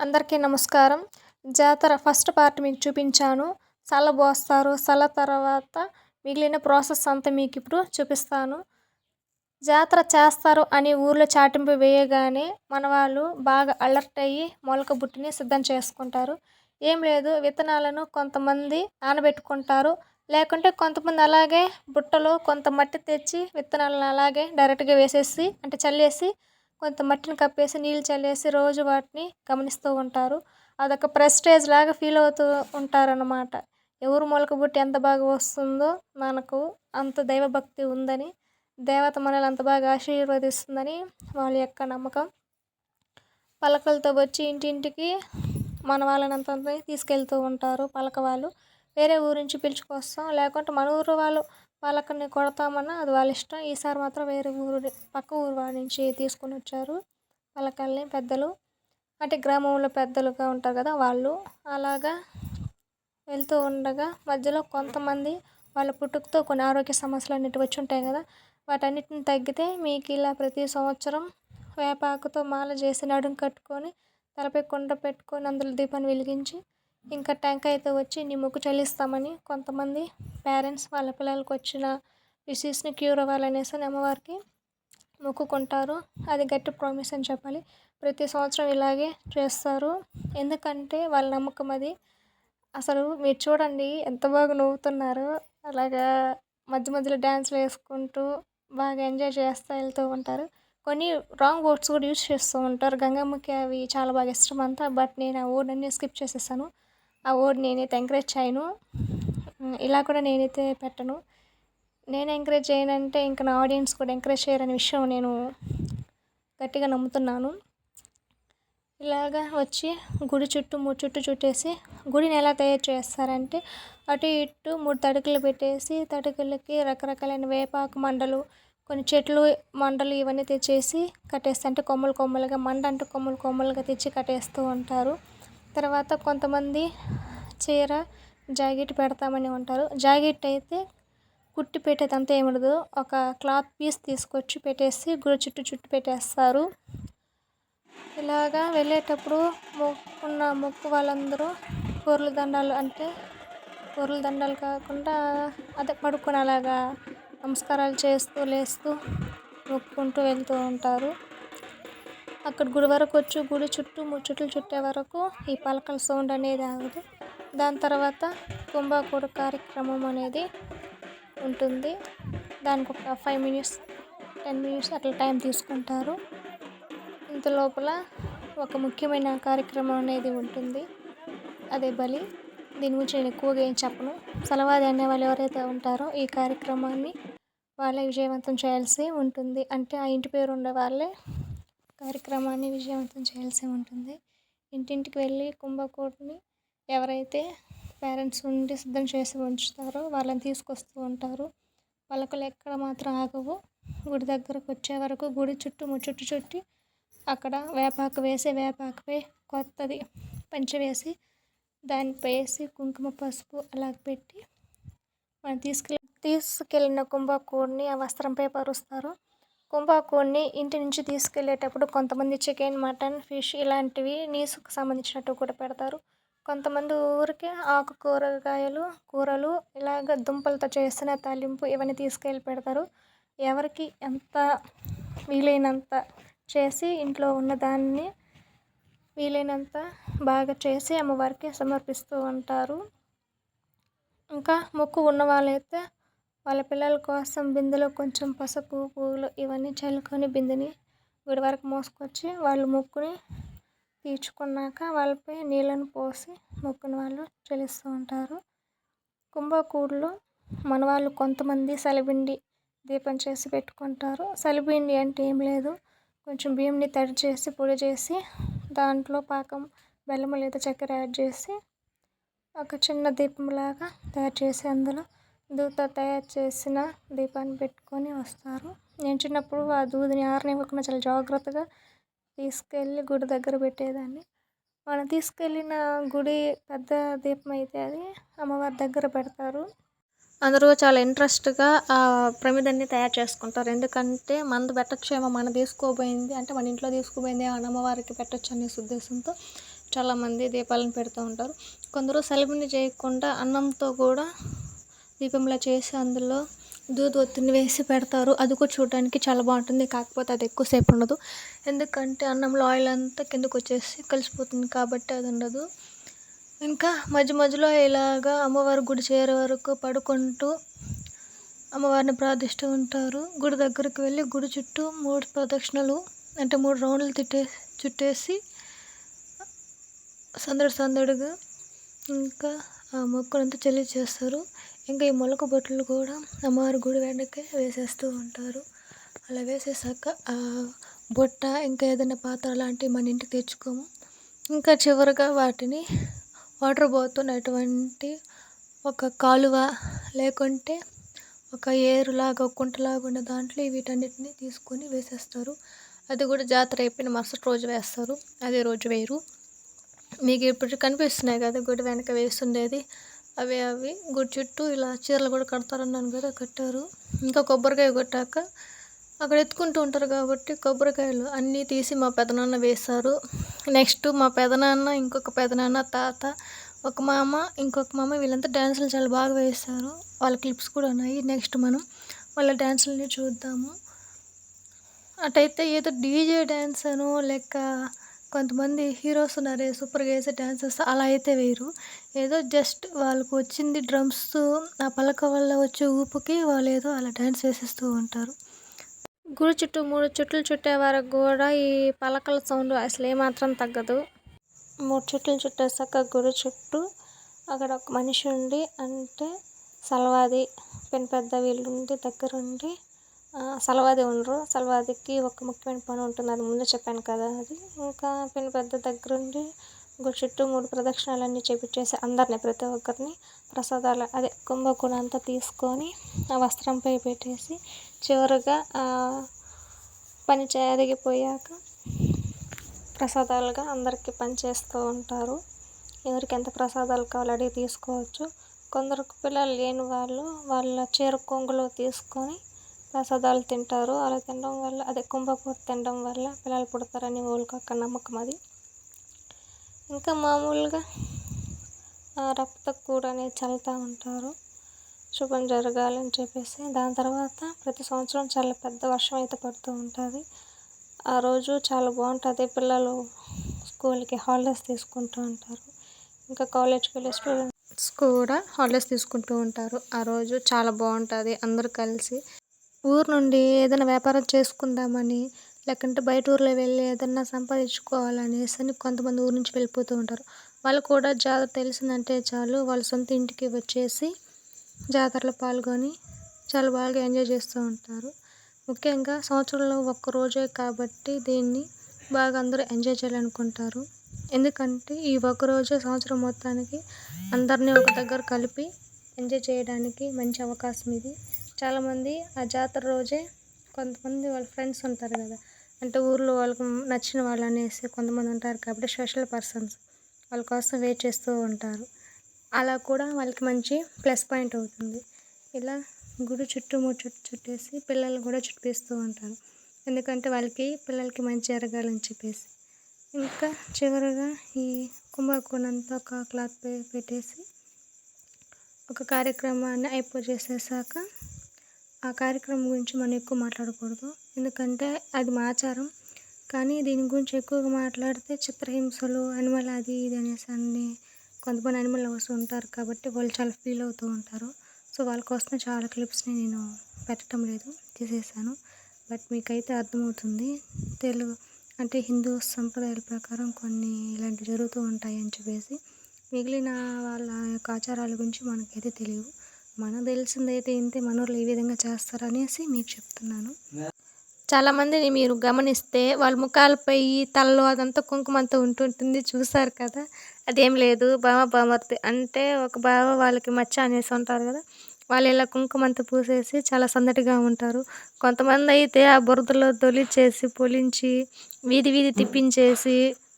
అందరికీ నమస్కారం. జాతర ఫస్ట్ పార్ట్ మీకు చూపించాను. సల పోస్తారు సల తర్వాత మిగిలిన ప్రాసెస్ అంతా మీకు ఇప్పుడు చూపిస్తాను. జాతర చేస్తారు అని ఊర్లో చాటింపు వేయగానే మన వాళ్ళు బాగా అలర్ట్ అయ్యి మొలక బుట్టిని సిద్ధం చేసుకుంటారు. ఏం లేదు విత్తనాలను కొంతమంది నానబెట్టుకుంటారు. లేకుంటే కొంతమంది అలాగే బుట్టలో కొంత మట్టి తెచ్చి విత్తనాలను అలాగే డైరెక్ట్గా వేసేసి అంటే చల్లేసి కొంత మట్టిని కప్పేసి నీళ్ళు చల్లేసి రోజు వాటిని గమనిస్తూ ఉంటారు. అదొక ప్రెస్టేజ్ లాగా ఫీల్ అవుతూ ఉంటారన్నమాట. ఎవరు మొలక బుట్టి ఎంత బాగా వస్తుందో మనకు అంత దైవభక్తి ఉందని దేవత మనల్ని అంత బాగా ఆశీర్వదిస్తుందని వాళ్ళ యొక్క నమ్మకం. పలకలతో వచ్చి ఇంటింటికి మన వాళ్ళని అంత తీసుకెళ్తూ ఉంటారు పలక వాళ్ళు. వేరే ఊరు నుంచి పిలుచుకొస్తాం లేకుంటే మన ఊరు వాళ్ళు వాళ్ళకని కొడతామన్నా అది వాళ్ళ ఇష్టం. ఈసారి మాత్రం వేరే ఊరు పక్క ఊరు వాళ్ళ నుంచి తీసుకొని వచ్చారు. పలకల్ని పెద్దలు అంటే గ్రామంలో పెద్దలుగా ఉంటారు కదా వాళ్ళు. అలాగా వెళ్తూ ఉండగా మధ్యలో కొంతమంది వాళ్ళ పుట్టుకతో కొన్ని ఆరోగ్య సమస్యలు అన్నిటి వచ్చి ఉంటాయి కదా. వాటన్నిటిని తగ్గితే మీకు ఇలా ప్రతి సంవత్సరం వేపాకుతో మాల చేసి నడుం కట్టుకొని తలపై కుండ పెట్టుకొని అందులో దీపాన్ని వెలిగించి ఇంకా ట్యాంక్ అయితే వచ్చి నీ మొక్కు చెల్లిస్తామని కొంతమంది పేరెంట్స్ వాళ్ళ పిల్లలకు వచ్చిన డిసీజ్ని క్యూర్ అవ్వాలనేసి అమ్మవారికి మొక్కుకుంటారు అది గట్టి ప్రామిస్ అని చెప్పాలి. ప్రతి సంవత్సరం ఇలాగే చేస్తారు. ఎందుకంటే వాళ్ళ నమ్మకం అది. అసలు మీరు చూడండి ఎంత బాగా నవ్వుతున్నారు. అలాగా మధ్య మధ్యలో డ్యాన్స్లు వేసుకుంటూ బాగా ఎంజాయ్ చేస్తూ వెళ్తూ ఉంటారు. కొన్ని రాంగ్ వర్డ్స్ కూడా యూజ్ చేస్తూ ఉంటారు. గంగమ్మకి అవి చాలా బాగా ఇష్టం అంతా. బట్ నేను ఆ వర్డ్ అన్నీ స్కిప్ చేసేసాను. ఆ వర్డ్ నేనైతే ఎంకరేజ్ చేయను. ఇలా కూడా నేనైతే పెట్టను. నేను ఎంకరేజ్ చేయనంటే ఇంకా నా ఆడియన్స్ కూడా ఎంకరేజ్ చేయరనే విషయం నేను గట్టిగా నమ్ముతున్నాను. ఇలాగా వచ్చి గుడి చుట్టూ మూడు చుట్టూ చుట్టేసి గుడిని ఎలా తయారు చేస్తారంటే అటు ఇటు మూడు తడుకులు పెట్టేసి తడుకులకి రకరకాలైన వేపాకు మండలు కొన్ని చెట్లు మండలు ఇవన్నీ తెచ్చేసి కట్టేస్తా అంటే కొమ్మలు కొమ్మలుగా మండ అంటే కొమ్మలు కొమ్మలుగా తెచ్చి కట్టేస్తూ ఉంటారు. తర్వాత కొంతమంది చీర జాకెట్ పెడతామని ఉంటారు. జాకెట్ అయితే కుట్టి పెట్టేదంతా ఏమి ఉండదు. ఒక క్లాత్ పీస్ తీసుకొచ్చి పెట్టేసి గుడి చుట్టూ చుట్టూ పెట్టేస్తారు. ఇలాగా వెళ్ళేటప్పుడు మొక్కున్న మొక్కు వాళ్ళందరూ పూర్ల దండాలు అంటే పూర్ల దండాలు కాకుండా అదే పడుకొని అలాగా నమస్కారాలు చేస్తూ లేస్తూ మొక్కుకుంటూ వెళ్తూ ఉంటారు. అక్కడ గుడి వరకు వచ్చి గుడి చుట్టూ ముచ్చట్లు చుట్టే వరకు ఈ పలకల సౌండ్ అనేది ఆగదు దాని తర్వాత కుంభాకూడ కార్యక్రమం అనేది ఉంటుంది. దానికి ఒక ఫైవ్ మినిట్స్ టెన్ మినిట్స్ అట్లా టైం తీసుకుంటారు. ఇంత లోపల ఒక ముఖ్యమైన కార్యక్రమం అనేది ఉంటుంది. అదే బలి. దీని గురించి నేను ఎక్కువగా ఏం చెప్పను. సలవాది అనే వాళ్ళు ఎవరైతే ఉంటారో ఈ కార్యక్రమాన్ని వాళ్ళే విజయవంతం చేయాల్సి ఉంటుంది. అంటే ఆ ఇంటి పేరు ఉండే వాళ్ళే కార్యక్రమాన్ని విజయవంతం చేయాల్సి ఉంటుంది. ఇంటింటికి వెళ్ళి కుంభకోటిని ఎవరైతే పేరెంట్స్ ఉండి సిద్ధం చేసి ఉంచుతారో వాళ్ళని తీసుకొస్తూ ఉంటారు. పలకలు ఎక్కడ మాత్రం ఆగవు. గుడి దగ్గరకు వచ్చే వరకు గుడి చుట్టూ ముచ్చుట్టు చుట్టి అక్కడ వేపాకు వేసి వేపాకుపై కొత్తది పంచి వేసి దానిపై వేసి కుంకుమ పసుపు అలా పెట్టి మనం తీసుకెళ్ళి తీసుకెళ్ళిన కుంభకూడిని ఆ వస్త్రంపై పరుస్తారు. కుంభాకోడిని ఇంటి నుంచి తీసుకెళ్ళేటప్పుడు కొంతమంది చికెన్ మటన్ ఫిష్ ఇలాంటివి నీసుకు సంబంధించినట్టు కూడా పెడతారు. కొంతమంది ఊరికే ఆకు కూరగాయలు కూరలు ఇలాగ దుంపలతో చేసిన తాలింపు ఇవన్నీ తీసుకెళ్ళి పెడతారు. ఎవరికి ఎంత వీలైనంత చేసి ఇంట్లో ఉన్నదాన్ని వీలైనంత బాగా చేసి అమ్మవారికి సమర్పిస్తూ ఉంటారు. ఇంకా మొక్కు ఉన్న వాళ్ళైతే వాళ్ళ పిల్లల కోసం బిందెలో కొంచెం పసుపు పువ్వులు ఇవన్నీ చల్లుకొని బిందెని గుడి వరకు మోసుకొచ్చి వాళ్ళు మొక్కుని తీర్చుకున్నాక వాళ్ళపై నీళ్ళను పోసి మొక్కుని వాళ్ళు చెల్లిస్తూ ఉంటారు. కుంభకూడులో మన వాళ్ళు కొంతమంది సలిబిండి దీపం చేసి పెట్టుకుంటారు. సలిబిండి అంటే ఏం లేదు. కొంచెం బియ్యంని తడి చేసి పొడి చేసి దాంట్లో పాకం బెల్లం లేదా చక్కెర యాడ్ చేసి ఒక చిన్న దీపంలాగా తయారు చేసి అందులో దూత తయారు చేసిన దీపాన్ని పెట్టుకొని వస్తారు. నేను చిన్నప్పుడు ఆ దూదిని ఆరనివ్వకుండా చాలా జాగ్రత్తగా తీసుకెళ్ళి గుడి దగ్గర పెట్టేదాన్ని. మనం తీసుకెళ్ళిన గుడి పెద్ద దీపం అయితే అది. అమ్మవారి దగ్గర పెడతారు. అందరూ చాలా ఇంట్రెస్ట్గా ఆ ప్రమిదాన్ని తయారు చేసుకుంటారు. ఎందుకంటే మనది పెట్టచ్చేమో మన తీసుకోబోయింది అంటే మన ఇంట్లో తీసుకుపోయింది అమ్మవారికి పెట్టచ్చు అనే ఉద్దేశంతో చాలామంది దీపాలను పెడుతూ ఉంటారు. కొందరు సెలబ్రేట్ చేయకుండా అన్నంతో కూడా దీపంలా చేసి అందులో దూదొత్తిని వేసి పెడతారు. అది కూడా చూడడానికి చాలా బాగుంటుంది. కాకపోతే అది ఎక్కువసేపు ఉండదు. ఎందుకంటే అన్నంలో ఆయిల్ అంతా కిందకు వచ్చేసి కలిసిపోతుంది కాబట్టి అది ఉండదు. ఇంకా మధ్య మధ్యలో ఇలాగా అమ్మవారి గుడి చేరే వరకు పడుకుంటూ అమ్మవారిని ప్రార్థిస్తూ ఉంటారు. గుడి దగ్గరికి వెళ్ళి గుడి చుట్టూ మూడు ప్రదక్షిణలు అంటే మూడు రౌండ్లు తిట్టే చుట్టేసి సందడి సందడిగా ఇంకా ఆ మొక్కలంతా చెల్లి చేస్తారు ఇంకా ఈ మొలక బొట్లు కూడా అమ్మవారి గుడి వెనకే వేసేస్తూ ఉంటారు. అలా వేసేసాక బొట్ట బుట్ట ఇంకా ఏదైనా పాత్ర లాంటివి మన ఇంటికి తెచ్చుకోము. ఇంకా చివరిగా వాటిని వాటర్ పోతున్నటువంటి ఒక కాలువ లేకుంటే ఒక ఏరులాగా కుంటలాగా ఉన్న దాంట్లో వీటన్నిటిని తీసుకొని వేసేస్తారు. అది కూడా జాతర అయిపోయిన మరుసటి రోజు వేస్తారు. అదే రోజు వేరు మీకు ఇప్పుడు కనిపిస్తున్నాయి కదా గుడి వెనక వేస్తుండేది. అవి అవి. గుడి చుట్టూ ఇలా చీరలు కూడా కడతారన్నాను కదా కట్టారు. ఇంకా కొబ్బరికాయ కొట్టాక అక్కడ ఎత్తుకుంటూ ఉంటారు కాబట్టి కొబ్బరికాయలు అన్నీ తీసి మా పెదనాన్న వేశారు. నెక్స్ట్ మా పెదనాన్న ఇంకొక పెదనాన్న తాత ఒక మామ ఇంకొక మామ వీళ్ళంతా డ్యాన్సులు చాలా బాగా వేశారు. వాళ్ళ క్లిప్స్ కూడా ఉన్నాయి. నెక్స్ట్ మనం వాళ్ళ డ్యాన్సులని చూద్దాము. అటైతే ఏదో డీజే డ్యాన్స్ అనో లేక కొంతమంది హీరోస్ ఉన్నారే సూపర్గా వేసే డ్యాన్సెస్ అలా అయితే వేరు ఏదో జస్ట్ వాళ్ళకు వచ్చింది డ్రమ్స్ ఆ పలక వల్ల వచ్చే ఊపుకి వాళ్ళు ఏదో అలా డ్యాన్స్ వేసేస్తూ ఉంటారు. గుడి చుట్టూ మూడు చుట్లు చుట్టే వరకు కూడా ఈ పలకల సౌండ్ అసలు ఏమాత్రం తగ్గదు. మూడు చుట్లు చుట్టేసాక గుడి చుట్టూ అక్కడ ఒక మనిషి ఉండి అంటే సలవాది పెన్ పెద్ద వీళ్ళు ఉండి దగ్గరుండి సలవాది ఉండరు. సలవాదికి ఒక ముఖ్యమైన పని ఉంటుంది. అది ముందే చెప్పాను కదా అది. ఇంకా పెన్ పెద్ద దగ్గరుండి గుడి చుట్టూ మూడు ప్రదక్షిణాలన్నీ చేపించేసి అందరిని ప్రతి ఒక్కరిని ప్రసాదాలు అదే కుంభకోణం అంతా తీసుకొని ఆ వస్త్రంపై పెట్టేసి చివరిగా పని జరిగిపోయాక ప్రసాదాలుగా అందరికీ పనిచేస్తూ ఉంటారు. ఎవరికి ఎంత ప్రసాదాలు కావాలో అడిగి తీసుకోవచ్చు. కొందరు పిల్లలు లేని వాళ్ళు వాళ్ళ చీర కొంగులో తీసుకొని ప్రసాదాలు తింటారు. అలా తినడం వల్ల అదే కుంభకూర తినడం వల్ల పిల్లలు పుడతారని వాళ్ళకి ఒక నమ్మకం అది. ఇంకా మామూలుగా రక్త కూడా అనేది చల్లుతూ ఉంటారు. శుభం జరగాలని చెప్పేసి. దాని తర్వాత ప్రతి సంవత్సరం చాలా పెద్ద వర్షం అయితే పడుతూ ఉంటుంది. ఆ రోజు చాలా బాగుంటుంది. పిల్లలు స్కూల్కి హాలిడేస్ తీసుకుంటూ ఉంటారు. ఇంకా కాలేజ్కి వెళ్ళే స్టూడెంట్స్ కూడా హాలిడేస్ తీసుకుంటూ ఉంటారు. ఆ రోజు చాలా బాగుంటుంది. అందరూ కలిసి ఊరు నుండి ఏదైనా వ్యాపారం చేసుకుందామని లేకుంటే బయట ఊర్లో వెళ్ళి ఏదన్నా సంపాదించుకోవాలనేసి అని కొంతమంది ఊరు నుంచి వెళ్ళిపోతూ ఉంటారు. వాళ్ళు కూడా జాతర తెలిసిందంటే చాలు వాళ్ళ సొంత ఇంటికి వచ్చేసి జాతరలో పాల్గొని చాలా బాగా ఎంజాయ్ చేస్తూ ఉంటారు. ముఖ్యంగా సంవత్సరంలో ఒక్క రోజే కాబట్టి దీన్ని బాగా అందరూ ఎంజాయ్ చేయాలనుకుంటారు. ఎందుకంటే ఈ ఒక్క రోజే సంవత్సరం మొత్తానికి అందరినీ ఒక దగ్గర కలిపి ఎంజాయ్ చేయడానికి మంచి అవకాశం ఇది. చాలామంది ఆ జాతర రోజే కొంతమంది వాళ్ళ ఫ్రెండ్స్ ఉంటారు కదా. అంటే ఊర్లో వాళ్ళకు నచ్చిన వాళ్ళు అనేసి కొంతమంది ఉంటారు కాబట్టి స్పెషల్ పర్సన్స్ వాళ్ళ కోసం వెయిట్ చేస్తూ ఉంటారు. అలా కూడా వాళ్ళకి మంచి ప్లస్ పాయింట్ అవుతుంది. ఇలా గుడి చుట్టూ మూడు చుట్టూ చుట్టేసి పిల్లలు కూడా చుట్టిస్తూ ఉంటారు. ఎందుకంటే వాళ్ళకి పిల్లలకి మంచి జరగాలని చెప్పేసి. ఇంకా చివరగా ఈ కుంభకోణంతో ఒక క్లాత్ పెట్టేసి ఒక కార్యక్రమాన్ని అయిపో చేసేసాక ఆ కార్యక్రమం గురించి మనం ఎక్కువ మాట్లాడకూడదు. ఎందుకంటే అది మా ఆచారం. కానీ దీని గురించి ఎక్కువగా మాట్లాడితే చిత్రహింసలు అనిమల్ అది ఇది అనేసి అన్ని కొంతమంది అనిమల్ లవర్స్ ఉంటారు కాబట్టి వాళ్ళు చాలా ఫీల్ అవుతూ ఉంటారు. సో వాళ్ళ కోసమే చాలా క్లిప్స్ని నేను పెట్టడం లేదు తీసేసాను. బట్ మీకైతే అర్థమవుతుంది. తెలుగు అంటే హిందూ సంప్రదాయాల ప్రకారం కొన్ని ఇలాంటివి జరుగుతూ ఉంటాయి అని చెప్పేసి మిగిలిన వాళ్ళ యొక్క ఆచారాల గురించి మనకైతే తెలియవు. మనకు తెలిసిందైతే ఇంతే మనోళ్ళు ఈ విధంగా చేస్తారు అనేసి మీకు చెప్తున్నాను. చాలామందిని మీరు గమనిస్తే వాళ్ళ ముఖాలపై తలలో అదంతా కుంకుమంతా ఉంటుంటుంది చూసారు కదా? అదేం లేదు బావ బామర్ది అంటే ఒక బావ వాళ్ళకి మచ్చ అనేసి ఉంటారు కదా? వాళ్ళు ఇలా కుంకుమంతా పూసేసి చాలా సందడిగా ఉంటారు. కొంతమంది అయితే ఆ బురదలో తొలిచేసి పొలించి వీధి వీధి తిప్పించేసి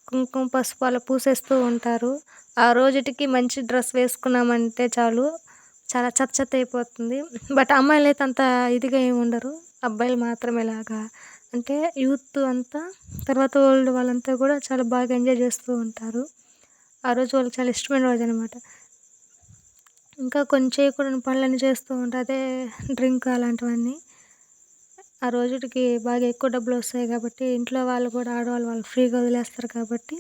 కుంకుమ పసుపు అలా పూసేస్తూ ఉంటారు. ఆ రోజుటికి మంచి డ్రెస్ వేసుకున్నామంటే చాలు. చాలా చెత్త చెత్త అయిపోతుంది బట్ అమ్మాయిలు అయితే అంత ఇదిగా ఏమి ఉండరు. అబ్బాయిలు మాత్రమే ఇలాగా అంటే యూత్ అంతా తర్వాత ఓల్డ్ వాళ్ళంతా కూడా చాలా బాగా ఎంజాయ్ చేస్తూ ఉంటారు. ఆ రోజు వాళ్ళకి చాలా ఇష్టమైన రోజు అనమాట ఇంకా కొన్ని చేయకూడని పనులన్నీ చేస్తూ ఉంటారు. అదే డ్రింక్ అలాంటివన్నీ. ఆ రోజుకి బాగా ఎక్కువ డబ్బులు వస్తాయి కాబట్టి ఇంట్లో వాళ్ళు కూడా ఆడవాళ్ళు వాళ్ళు ఫ్రీగా వదిలేస్తారు కాబట్టి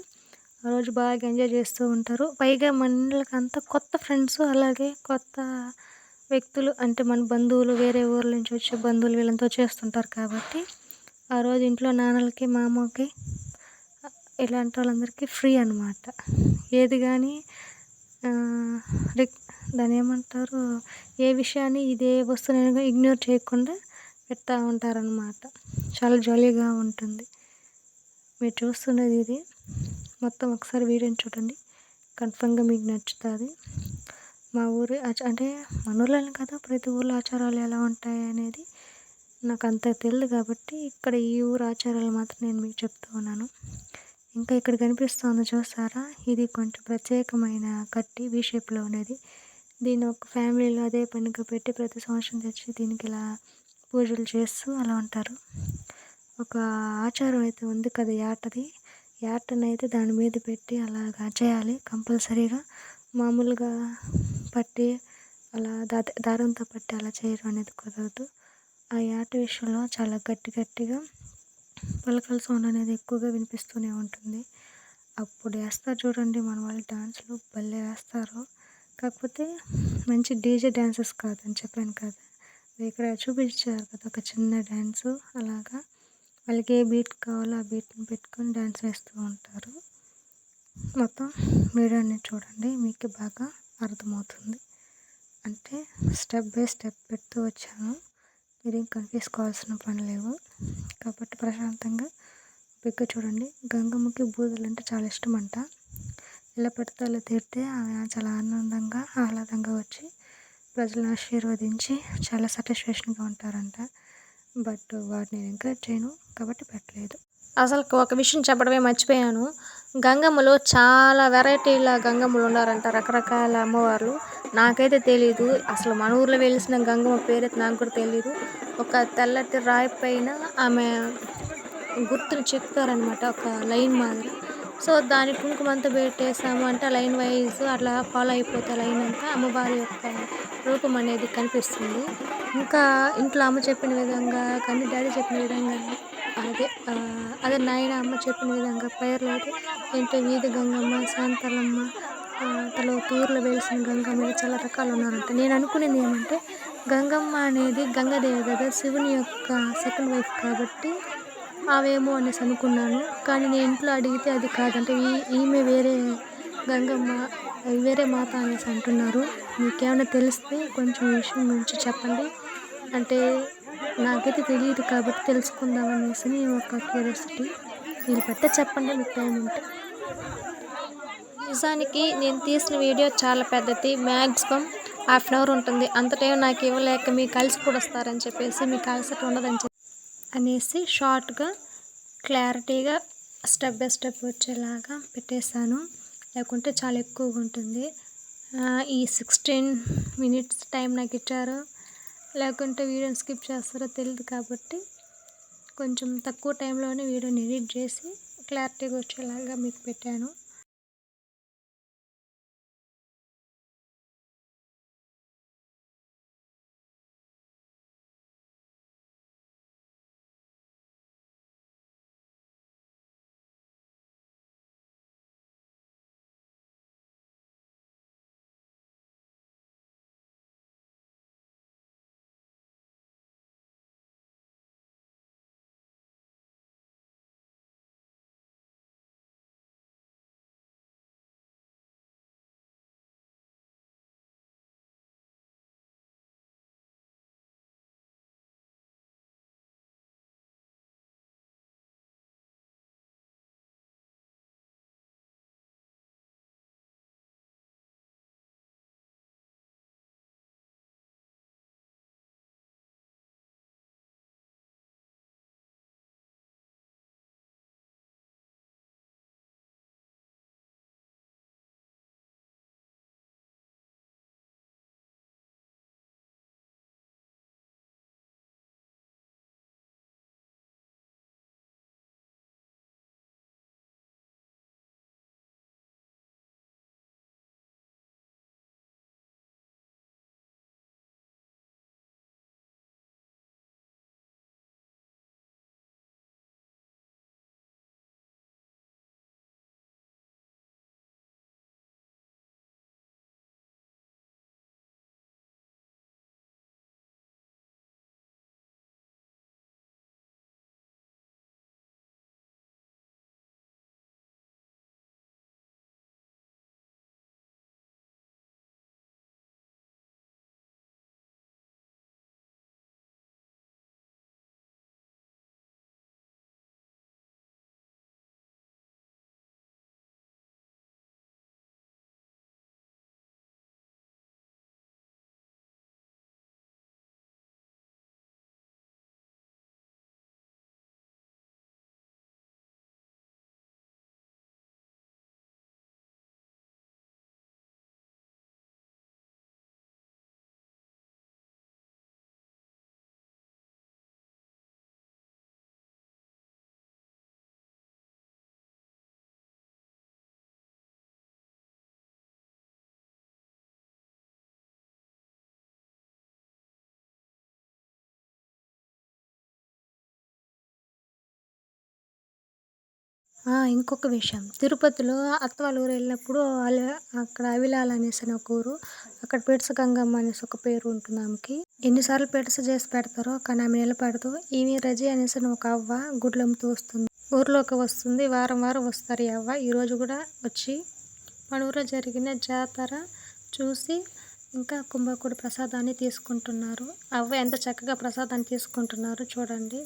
ఆ రోజు బాగా ఎంజాయ్ చేస్తూ ఉంటారు. పైగా మనకంతా అంతా కొత్త ఫ్రెండ్స్ అలాగే కొత్త వ్యక్తులు అంటే మన బంధువులు వేరే ఊర్ల నుంచి వచ్చే బంధువులు వీళ్ళంతా చేస్తుంటారు కాబట్టి ఆ రోజు ఇంట్లో నాన్నలకి మా అమ్మకి ఇలాంటి వాళ్ళందరికీ ఫ్రీ అనమాట ఏది కానీ దాన్ని ఏమంటారు ఏ విషయాన్ని ఇదే వస్తువుని ఇగ్నోర్ చేయకుండా పెడతా ఉంటారనమాట చాలా జాలీగా ఉంటుంది. మీరు చూస్తున్నది ఇది. మొత్తం ఒకసారి వీడియోని చూడండి. కన్ఫర్మ్గా మీకు నచ్చుతుంది. మా ఊరి అంటే మన ఊర్లోనే కదా ప్రతి ఊళ్ళో ఆచారాలు ఎలా ఉంటాయి అనేది నాకు అంత తెలియదు కాబట్టి ఇక్కడ ఈ ఊరు ఆచారాలు మాత్రం నేను మీకు చెప్తూ ఉన్నాను. ఇంకా ఇక్కడ కనిపిస్తుంది చూస్తారా ఇది కొంచెం ప్రత్యేకమైన కట్టి వి షేప్లో ఉండేది దీన్ని ఒక ఫ్యామిలీలో అదే పనిగా పెట్టి ప్రతి సంవత్సరం తెచ్చి దీనికి ఇలా పూజలు చేస్తూ అలా ఉంటారు. ఒక ఆచారం అయితే ఉంది కదా యాటది యాటనైతే దాని మీద పెట్టి అలాగా చేయాలి కంపల్సరీగా. మామూలుగా పట్టి అలా దా దారంతో పట్టి అలా చేయడం అనేది కుదరదు. ఆ యాట విషయంలో చాలా గట్టి గట్టిగా పలకల సౌండ్ అనేది ఎక్కువగా వినిపిస్తూనే ఉంటుంది. అప్పుడు వేస్తారు చూడండి మన వాళ్ళు డాన్స్లు భలే వేస్తారు. కాకపోతే మంచి డీజే డ్యాన్సెస్ కాదని చెప్పాను కదా. ఇక్కడ చూపించారు కదా ఒక చిన్న డ్యాన్సు అలాగా వాళ్ళకి ఏ బీట్ కావాలో ఆ బీట్ని పెట్టుకొని డ్యాన్స్ వేస్తూ ఉంటారు. మొత్తం వీడియోని చూడండి మీకు బాగా అర్థమవుతుంది. అంటే స్టెప్ బై స్టెప్ పెడుతూ వచ్చాను. మీరేం కన్ఫ్యూజ్ కావాల్సిన పని లేవు. కాబట్టి ప్రశాంతంగా పిక్ చూడండి. గంగమ్మకి బూదలు అంటే చాలా ఇష్టం అంట ఇలా పెడితే అలా తిడితే ఆమె చాలా ఆనందంగా ఆహ్లాదంగా వచ్చి ప్రజలను ఆశీర్వదించి చాలా సాటిస్ఫాక్షన్గా ఉంటారంట. బట్ వాటిని ఎంకరేజ్ చేయను కాబట్టి పెట్టలేదు. అసలు ఒక విషయం చెప్పడమే మర్చిపోయాను. గంగమ్మలో చాలా వెరైటీల గంగమ్మలు ఉన్నారంట రకరకాల అమ్మవార్లు నాకైతే తెలియదు అసలు మన ఊర్లో వెలిసిన గంగమ్మ పేరైతే నాకు కూడా తెలియదు ఒక తెల్లటి రాయి పైన ఆమె గుర్తులు చెప్తారనమాట ఒక లైన్ మాదిరి. సో దాని కుంకుమంతా పెట్టేసాము అంటే లైన్ వైజ్ అట్లా ఫాలో అయిపోతే లైన్ అంతా అమ్మవారి యొక్క రూపం అనేది కనిపిస్తుంది. ఇంకా ఇంట్లో అమ్మ చెప్పిన విధంగా కానీ డాడీ చెప్పిన విధంగా అదే అదే నాయన అమ్మ చెప్పిన విధంగా పేర్లు అయితే ఏంటో వీధి గంగమ్మ శాంతలమ్మ తలో తూర్లు వేసిన గంగమ్మ చాలా రకాలు ఉన్నారంట. నేను అనుకునేది ఏమంటే గంగమ్మ అనేది గంగాదేవి కదా శివుని యొక్క సెకండ్ వైఫ్ కాబట్టి అవేమో అనేసి అనుకున్నాను. కానీ నేను ఇంట్లో అడిగితే అది కాదంటే ఈ ఈమె వేరే గంగమ్మ వేరే మాత అనేసి అంటున్నారు. మీకేమైనా తెలిస్తే కొంచెం విషయం గురించి చెప్పండి. అంటే నాకైతే తెలియదు కాబట్టి తెలుసుకుందాం అనేసి ఒక క్యూరియాసిటీ మీరు పెద్ద చెప్పండి మీకు టైం ఉంటే. నిజానికి నేను తీసిన వీడియో చాలా పెద్దది. మ్యాక్సిమం హాఫ్ అన్ అవర్ ఉంటుంది. అంత టైం నాకు ఇవ్వలేక మీకు కలిసి కూడా వస్తారని చెప్పేసి మీకు అలసట ఉండదని చెప్పి అనేసి షార్ట్గా క్లారిటీగా స్టెప్ బై స్టెప్ వచ్చేలాగా పెట్టేశాను. లేకుంటే చాలా ఎక్కువగా ఉంటుంది. ఈ సిక్స్టీన్ మినిట్స్ టైం నాకు ఇచ్చారు. లేకుంటే వీడియోని స్కిప్ చేస్తారో తెలియదు కాబట్టి కొంచెం తక్కువ టైంలోనే వీడియోని ఎడిట్ చేసి క్లారిటీగా వచ్చేలాగా మీకు పెట్టాను. ఇంకొక విషయం. తిరుపతిలో అత్త వాళ్ళ ఊరు వెళ్ళినప్పుడు వాళ్ళు అక్కడ అవిలాల్ అనేసి అని ఒక ఊరు అక్కడ పిడస గంగమ్మ అనేసి ఒక పేరు ఉంటుంది ఆమెకి. ఎన్నిసార్లు పిడస చేసి పెడతారో కానీ ఆమె నిలబడదు. ఈమె రజీ అనేసి ఒక అవ్వ గుడ్లు అమ్ముతూ వస్తుంది. ఊర్లోకి వస్తుంది. వారం వారం వస్తారు ఈ అవ్వ. ఈరోజు కూడా వచ్చి మన ఊరిలో జరిగిన జాతర చూసి ఇంకా కుంభకుడు ప్రసాదాన్ని తీసుకుంటున్నారు. అవ్వ ఎంత చక్కగా ప్రసాదాన్ని తీసుకుంటున్నారు చూడండి.